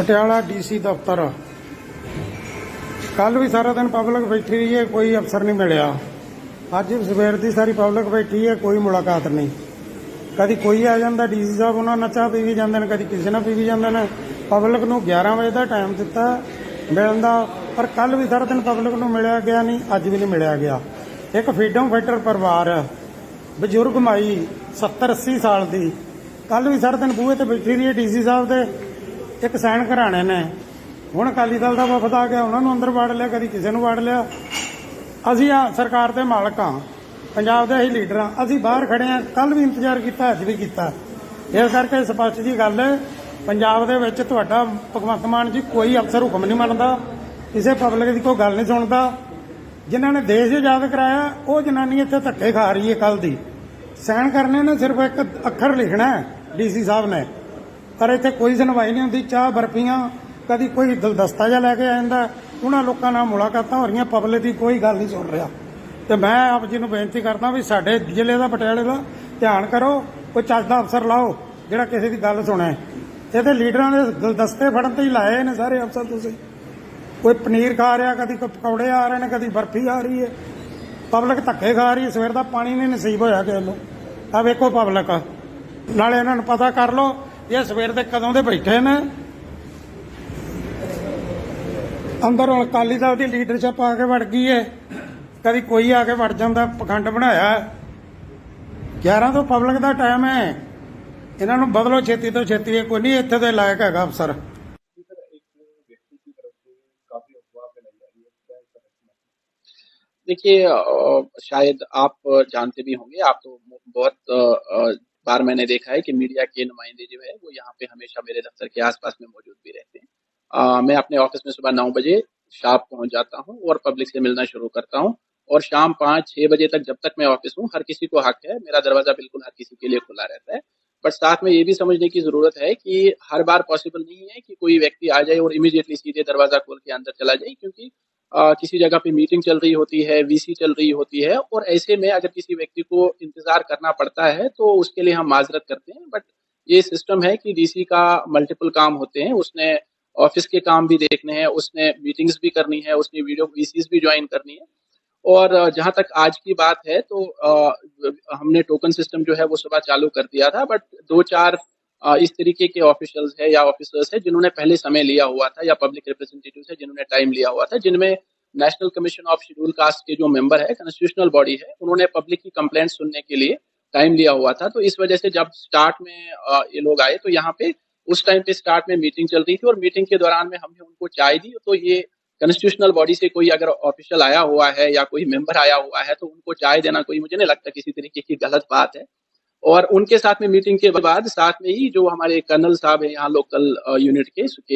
Patiala DC ਦਫ਼ਤਰ। ਕੱਲ ਵੀ ਸਾਰਾ ਦਿਨ ਪਬਲਿਕ ਬੈਠੀ ਰਹੀ ਹੈ ਕੋਈ ਅਫਸਰ ਨਹੀਂ ਮਿਲਿਆ। ਅੱਜ ਸਵੇਰ ਦੀ ਸਾਰੀ ਪਬਲਿਕ ਬੈਠੀ ਹੈ, ਕੋਈ ਮੁਲਾਕਾਤ ਨਹੀਂ। ਕਦੀ ਕੋਈ ਆ ਜਾਂਦਾ, ਡੀਸੀ ਸਾਹਿਬ ਉਹਨਾਂ ਨਾਲ ਚਾਹ ਪੀ ਵੀ ਜਾਂਦੇ ਨੇ, ਕਦੀ ਕਿਸੇ ਨਾਲ ਪੀ ਵੀ ਜਾਂਦੇ ਨੇ। ਪਬਲਿਕ ਨੂੰ 11 ਵਜੇ ਦਾ ਟਾਈਮ ਦਿੱਤਾ ਮਿਲਣ ਦਾ, ਪਰ ਕੱਲ ਵੀ ਸਾਰਾ ਦਿਨ ਪਬਲਿਕ ਨੂੰ ਮਿਲਿਆ ਗਿਆ ਨਹੀਂ, ਅੱਜ ਵੀ ਨਹੀਂ ਮਿਲਿਆ ਗਿਆ। ਇੱਕ ਫਰੀडम ਫਾਈਟਰ ਪਰਿਵਾਰ, ਬਜ਼ੁਰਗ ਮਾਈ 70 80 ਸਾਲ ਦੀ। ਕੱਲ ਵੀ ਸਾਰਾ ਦਿਨ ਬੂਹੇ ਤੇ ਬੈਠੀ ਰਹੀ ਹੈ ਡੀਸੀ ਸਾਹਿਬ ਦੇ। ਇੱਕ ਸਾਈਨ ਘਰਾਣੇ ਨੇ। ਹੁਣ ਅਕਾਲੀ ਦਲ ਦਾ ਵਫਦ ਆ ਗਿਆ, ਉਹਨਾਂ ਨੂੰ ਅੰਦਰ ਵਾੜ ਲਿਆ, ਕਦੀ ਕਿਸੇ ਨੂੰ ਵਾੜ ਲਿਆ। ਅਸੀਂ ਆ ਸਰਕਾਰ ਦੇ ਮਾਲਕ ਹਾਂ, ਪੰਜਾਬ ਦੇ ਅਸੀਂ ਲੀਡਰ ਹਾਂ। ਅਸੀਂ ਬਾਹਰ ਖੜੇ ਹਾਂ ਕੱਲ ਵੀ ਇੰਤਜ਼ਾਰ ਕੀਤਾ, ਅੱਜ ਵੀ ਕੀਤਾ। ਇਸ ਕਰਕੇ ਸਪਸ਼ਟ ਜੀ ਗੱਲ ਹੈ, ਪੰਜਾਬ ਦੇ ਵਿੱਚ ਤੁਹਾਡਾ ਭਗਵੰਤ ਮਾਨ ਜੀ ਕੋਈ ਅਫਸਰ ਹੁਕਮ ਨਹੀਂ ਮੰਨਦਾ, ਕਿਸੇ ਪਬਲਿਕ ਦੀ ਕੋਈ ਗੱਲ ਨਹੀਂ ਸੁਣਦਾ। ਜਿਨ੍ਹਾਂ ਨੇ ਦੇਸ਼ ਆਜ਼ਾਦ ਕਰਾਇਆ, ਉਹ ਜਨਾਨੀ ਇੱਥੇ ਧੱਕੇ ਖਾ ਰਹੀ ਹੈ ਕੱਲ ਦੀ। ਸਾਈਨ ਕਰਨੇ ਨੇ ਸਿਰਫ ਇੱਕ ਅੱਖਰ ਲਿਖਣਾ ਹੈ, ਡੀਸੀ ਸਾਹਿਬ ਨੇ। ਪਰ ਇੱਥੇ ਕੋਈ ਸੁਣਵਾਈ ਨਹੀਂ ਹੁੰਦੀ, ਚਾਹ ਬਰਫੀਆਂ, ਕਦੀ ਕੋਈ ਦਲਦਸਤਾ ਜਿਹਾ ਲੈ ਕੇ ਆ ਜਾਂਦਾ। ਉਹਨਾਂ ਲੋਕਾਂ ਨਾਲ ਮੁਲਾਕਾਤਾਂ ਹੋ ਰਹੀਆਂ, ਪਬਲਿਕ ਦੀ ਕੋਈ ਗੱਲ ਨਹੀਂ ਸੁਣ ਰਿਹਾ। ਤੇ ਮੈਂ ਆਪ ਜੀ ਨੂੰ ਬੇਨਤੀ ਕਰਦਾ ਵੀ ਸਾਡੇ ਜ਼ਿਲ੍ਹੇ ਦਾ, ਪਟਿਆਲੇ ਦਾ ਧਿਆਨ ਕਰੋ, ਕੋਈ ਚੱਜ ਦਾ ਅਫਸਰ ਲਾਓ, ਜਿਹੜਾ ਕਿਸੇ ਦੀ ਗੱਲ ਸੁਣੇ। ਇਹਦੇ ਲੀਡਰਾਂ ਦੇ ਦਲਦਸਤੇ ਫੜਨ ਤੇ ਹੀ ਲਾਏ ਨੇ ਸਾਰੇ ਅਫਸਰ ਤੁਸੀਂ। ਕੋਈ ਪਨੀਰ ਖਾ ਰਿਹਾ, ਕਦੀ ਕੋਈ ਪਕੌੜੇ ਆ ਰਹੇ ਨੇ, ਕਦੀ ਬਰਫੀ ਆ ਰਹੀ ਹੈ। ਪਬਲਿਕ ਧੱਕੇ ਖਾ ਰਹੀ ਹੈ, ਸਵੇਰ ਦਾ ਪਾਣੀ ਨਹੀਂ ਨਸੀਬ ਹੋਇਆ ਕਿਸੇ ਨੂੰ। ਆ ਵੇਖੋ ਪਬਲਿਕ। ਨਾਲੇ ਇਹਨਾਂ ਨੂੰ ਪਤਾ ਕਰ ਲਓ ਇਹ ਸਵੇਰ ਦੇ ਕਦੋਂ ਦੇ ਬੈਠੇ ਨੇ ਅੰਦਰ ਹੁਣ ਅਕਾਲੀ ਦਲ ਦੀ ਲੀਡਰਸ਼ਿਪ ਆ ਕੇ ਵੜ ਗਈ ਹੈ ਕਦੀ ਕੋਈ ਆ ਕੇ ਵੜ ਜਾਂਦਾ ਪਖੰਡ ਬਣਾਇਆ ਹੈ। 11 ਤੋਂ ਪਬਲਿਕ ਦਾ ਟਾਈਮ ਹੈ ਇਹਨਾਂ ਨੂੰ ਬਦਲੋ ਛੇਤੀ ਤੋਂ ਛੇਤੀ ਇਹ ਕੋਈ ਨਹੀਂ ਇੱਥੇ ਦੇ ਲਾਇਕ ਹੈਗਾ ਅਫਸਰ जी सर एक व्यक्ति की तरफ से काफी अफवाह फैलाई जा रही है क्या है सर इसमें? देखिए अ, शायद आप जानते भी होंगे आप तो बहुत अ, अ, बार मैंने देखा है कि मीडिया के नुमाइंदे जो है वो यहाँ पे हमेशा मेरे दफ्तर के आसपास में मौजूद भी रहते हैं। अ, मैं अपने ऑफ़िस में सुबह नौ बजे शार्प पहुँच जाता हूँ और पब्लिक से मिलना शुरू करता हूँ और शाम पाँच छह बजे तक जब तक मैं ऑफ़िस हूँ हर किसी को हक है मेरा दरवाज़ा बिल्कुल हर किसी के लिए खुला रहता है। बट साथ में ये भी समझने की ज़रूरत है कि हर बार पॉसिबल नहीं है कि कोई व्यक्ति आ जाए और इमीडिएटली सीधे दरवाज़ा खोल के अंदर चला जाए क्योंकि अ, किसी जगह पे मीटिंग चल रही होती है वीसी चल रही होती है और ऐसे में अगर किसी व्यक्ति को इंतज़ार करना पड़ता है तो उसके लिए हम माजरत करते हैं। बट ये सिस्टम है कि डीसी का मल्टीपल काम होते हैं। उसने ऑफ़िस के काम भी देखने हैं उसने मीटिंग्स भी करनी है उसने वीडियो वीसीज भी ज्वाइन करनी है। और जहाँ तक आज की बात है तो अ, हमने टोकन सिस्टम जो है वो सुबह चालू कर दिया था बट दो चार इस तरीके के ऑफिशियल्स है या ऑफिसर्स है जिन्होंने पहले समय लिया हुआ था या पब्लिक रिप्रेजेंटेटिव है जिन्होंने टाइम लिया हुआ था, जिनमें National Commission of Scheduled Caste के जो मेंबर है कॉन्स्टिट्यूशनल बॉडी है, उन्होंने पब्लिक की कंप्लेंट सुनने के लिए टाइम लिया हुआ था। तो इस वजह से जब स्टार्ट में ये लोग आए तो यहाँ पे उस टाइम पे स्टार्ट में मीटिंग चल रही थी और मीटिंग के दौरान में हमने उनको चाय दी। तो ये कॉन्स्टिट्यूशनल बॉडी से कोई अगर ऑफिशियल आया हुआ है या कोई मेंबर आया हुआ है तो उनको चाय देना कोई मुझे नहीं लगता किसी तरीके की गलत बात है। और उनके साथ में मीटिंग के बाद साथ में ही जो हमारे कर्नल साहब है यहाँ लोकल यूनिट के